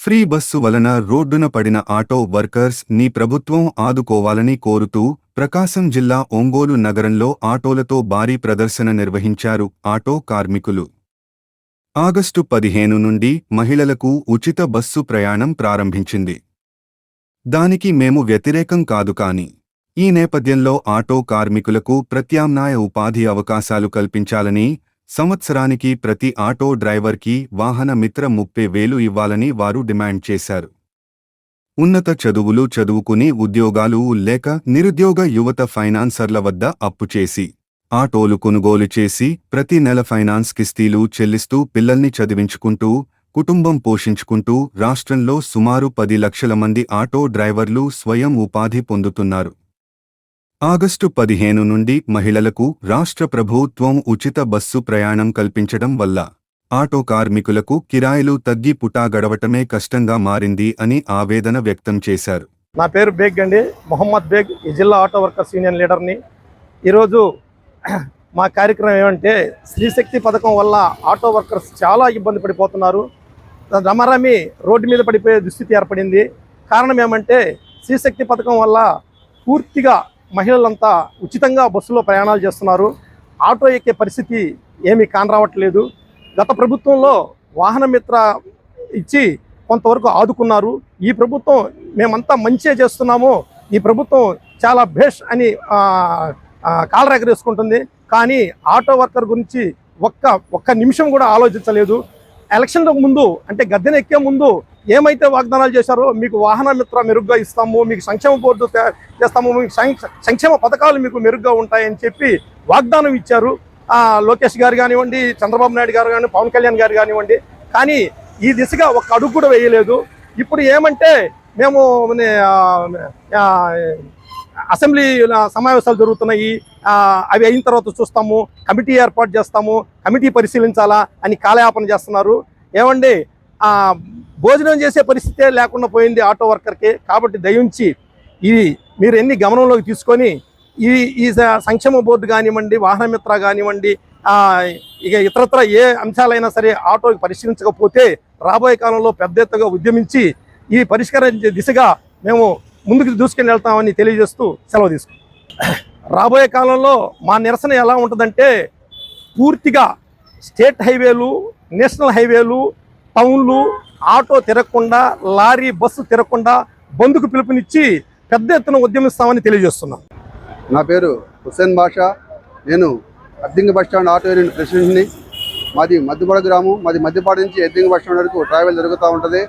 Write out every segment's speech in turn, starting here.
Free bus వలన రోడ్డున పడిన ఆటో వర్కర్స్ని ప్రభుత్వం ఆదుకోవాలని కోరుతూ ప్రకాశం జిల్లా ఒంగోలు నగరంలో ఆటోలతో భారీ ప్రదర్శన నిర్వహించారు ఆటో కార్మికులు. ఆగస్టు పదిహేను నుండి మహిళలకు ఉచిత బస్సు ప్రయాణం ప్రారంభించింది. దానికి మేము వ్యతిరేకం కాదు కాని ఈ నేపథ్యంలో ఆటో కార్మికులకు ప్రత్యామ్నాయ ఉపాధి అవకాశాలు కల్పించాలని సంవత్సరానికి ప్రతి ఆటో డ్రైవర్కి వాహన మిత్ర ముప్పై వేలు ఇవ్వాలని వారు డిమాండ్ చేశారు. ఉన్నత చదువులు చదువుకుని ఉద్యోగాలు లేక నిరుద్యోగ యువత ఫైనాన్సర్ల వద్ద అప్పు చేసి ఆటోలు కొనుగోలు చేసి ప్రతి నెల ఫైనాన్స్ కిస్తీలు చెల్లిస్తూ పిల్లల్ని చదివించుకుంటూ కుటుంబం పోషించుకుంటూ రాష్ట్రంలో సుమారు పది లక్షల మంది ఆటో డ్రైవర్లు స్వయం ఉపాధి పొందుతున్నారు. ఆగస్టు పదిహేను నుండి మహిళలకు రాష్ట్ర ప్రభుత్వం ఉచిత బస్సు ప్రయాణం కల్పించడం వల్ల ఆటో కార్మికులకు కిరాయిలు తగ్గి పుటా గడవటమే కష్టంగా మారింది అని ఆవేదన వ్యక్తం చేశారు. నా పేరు బేగ్ అండి మొహమ్మద్ బేగ్ ఈ జిల్లా ఆటో వర్కర్స్ యూనియన్ లీడర్ని. ఈరోజు మా కార్యక్రమం ఏమంటే స్త్రీశక్తి పథకం వల్ల ఆటో వర్కర్స్ చాలా ఇబ్బంది పడిపోతున్నారు. రమరమి రోడ్డు మీద పడిపోయే దుస్థితి ఏర్పడింది. కారణం ఏమంటే స్త్రీశక్తి పథకం వల్ల పూర్తిగా మహిళలంతా ఉచితంగా బస్సులో ప్రయాణాలు చేస్తున్నారు. ఆటో ఎక్కే పరిస్థితి ఏమీ కానరావట్లేదు. గత ప్రభుత్వంలో వాహనమిత్ర ఇచ్చి కొంతవరకు ఆదుకున్నారు. ఈ ప్రభుత్వం మేమంతా మంచిగా చేస్తున్నాము. ఈ ప్రభుత్వం చాలా బెస్ట్ అని ఆ, కానీ ఆటో వర్కర్ గురించి ఒక్క ఒక్క నిమిషం కూడా ఆలోచించలేదు. ఎలక్షన్లకు ముందు అంటే గద్దెనెక్కే ముందు ఏమైతే వాగ్దానాలు చేశారో మీకు వాహన మిత్ర మెరుగ్గా ఇస్తాము మీకు సంక్షేమ బోర్డు చేస్తాము మీకు సంక్షేమ పథకాలు మీకు మెరుగ్గా ఉంటాయని చెప్పి వాగ్దానం ఇచ్చారు. లోకేష్ గారు కానివ్వండి చంద్రబాబు నాయుడు గారు కానివ్వండి పవన్ కళ్యాణ్ గారు కానివ్వండి. కానీ ఈ దిశగా ఒక అడుగు కూడా వేయలేదు. ఇప్పుడు ఏమంటే మేము అసెంబ్లీ సమావేశాలు జరుగుతున్నాయి. అవి అయిన తర్వాత చూస్తాము. కమిటీ ఏర్పాటు చేస్తాము. కమిటీ పరిశీలించాలా అని కాలయాపన చేస్తున్నారు. ఏమండి భోజనం చేసే పరిస్థితే లేకుండా పోయింది ఆటో వర్కర్కి. కాబట్టి దయించి ఇది మీరు ఎన్ని గమనంలోకి తీసుకొని ఈ ఈ సంక్షేమ బోర్డు కానివ్వండి వాహనమిత్ర కానివ్వండి ఇక ఇతరత్ర ఏ అంశాలైనా సరే ఆటోకి పరిశీలించకపోతే రాబోయే కాలంలో పెద్ద ఎత్తుగా ఉద్యమించి ఈ పరిష్కరించే దిశగా మేము ముందుకు దూసుకెళ్ళి వెళ్తామని తెలియజేస్తూ సెలవు తీసుకుంటాం రాబోయే కాలంలో మా నిరసన ఎలా ఉంటుందంటే పూర్తిగా స్టేట్ హైవేలు నేషనల్ హైవేలు టౌన్లు ఆటో తిరగకుండా లారీ బస్సు తిరగకుండా బంధుకు పిలుపునిచ్చి పెద్ద ఎత్తున ఉద్యమిస్తామని తెలియజేస్తున్నాం. నా పేరు హుస్సేన్ బాషా. నేను అద్దింగ bus stand stand auto union ప్రెసిడెంట్ని. మాది మధ్యపాడు గ్రామం. మాది మధ్యపాడు నుంచి అద్దింగ బస్టాండ్ వరకు ట్రావెల్ జరుగుతూ ఉంటుంది.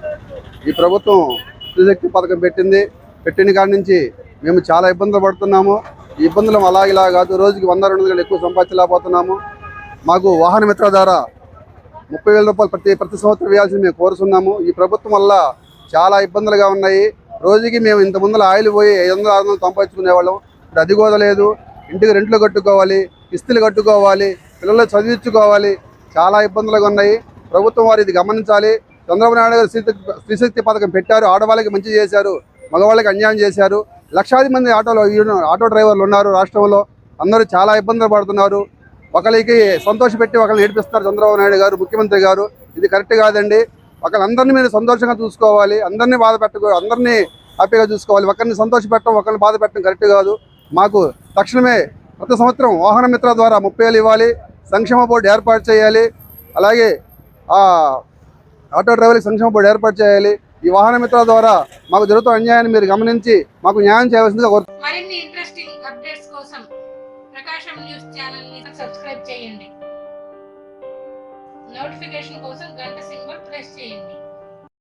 ఈ ప్రభుత్వం స్త్రీశక్తి పథకం పెట్టింది. పెట్టిన కాడి నుంచి మేము చాలా ఇబ్బందులు పడుతున్నాము. ఈ ఇబ్బందులు అలా ఇలా కాదు. రోజుకి వంద రెండు వందలు ఎక్కువ సంపాదించలేకపోతున్నాము. మాకు వాహన మిత్ర ద్వారా ముప్పై వేల రూపాయలు ప్రతి ప్రతి సంవత్సరం వేయాల్సింది మేము కోరుతున్నాము ఈ ప్రభుత్వం వల్ల చాలా ఇబ్బందులుగా ఉన్నాయి. రోజుకి మేము ఇంత ముందర ఆయిల్ పోయి ఐదు వందలు ఆరు వందలు సంపాదించుకునేవాళ్ళం ఇప్పుడు అది కోదలేదు ఇంటికి రెంట్లు కట్టుకోవాలి కిస్తులు కట్టుకోవాలి పిల్లలు చదివించుకోవాలి. చాలా ఇబ్బందులుగా ఉన్నాయి. ప్రభుత్వం వారు ఇది గమనించాలి. చంద్రబాబు నాయుడు గారు స్త్రీశక్తి పథకం పెట్టారు. ఆడవాళ్ళకి మంచి చేశారు. మగవాళ్ళకి అన్యాయం చేశారు. లక్షాది మంది ఆటోలు ఆటో డ్రైవర్లు ఉన్నారు రాష్ట్రంలో. అందరూ చాలా ఇబ్బందులు పడుతున్నారు. ఒకరికి సంతోషపెట్టి ఒకరిని ఏడిపిస్తున్నారు చంద్రబాబు నాయుడు గారు ముఖ్యమంత్రి గారు. ఇది కరెక్ట్ కాదండి. ఒకళ్ళందరినీ మీరు సంతోషంగా చూసుకోవాలి. అందరినీ బాధ పెట్టకూ అందరినీ హ్యాపీగా చూసుకోవాలి. ఒకరిని సంతోష పెట్టడం ఒకరిని బాధ పెట్టడం కరెక్ట్ కాదు. మాకు తక్షణమే ప్రతి సంవత్సరం వాహన మిత్ర ద్వారా ముప్పై వేలు ఇవ్వాలి. సంక్షేమ బోర్డు ఏర్పాటు చేయాలి. అలాగే ఆటో డ్రైవర్కి సంక్షేమ బోర్డు ఏర్పాటు చేయాలి. ఈ వాహన మిత్రుల ద్వారా మాకు జరుగుతున్న అన్యాయాన్ని మీరు గమనించి మాకు న్యాయం చేయవలసిందిగా కోరుతున్నాను. మరిన్ని ఇంట్రెస్టింగ్ అప్డేట్స్ కోసం ప్రకాశం న్యూస్ ఛానల్ని సబ్స్క్రైబ్ చేయండి నోటిఫికేషన్ కోసం గంట సింబల్ ప్రెస్ చేయండి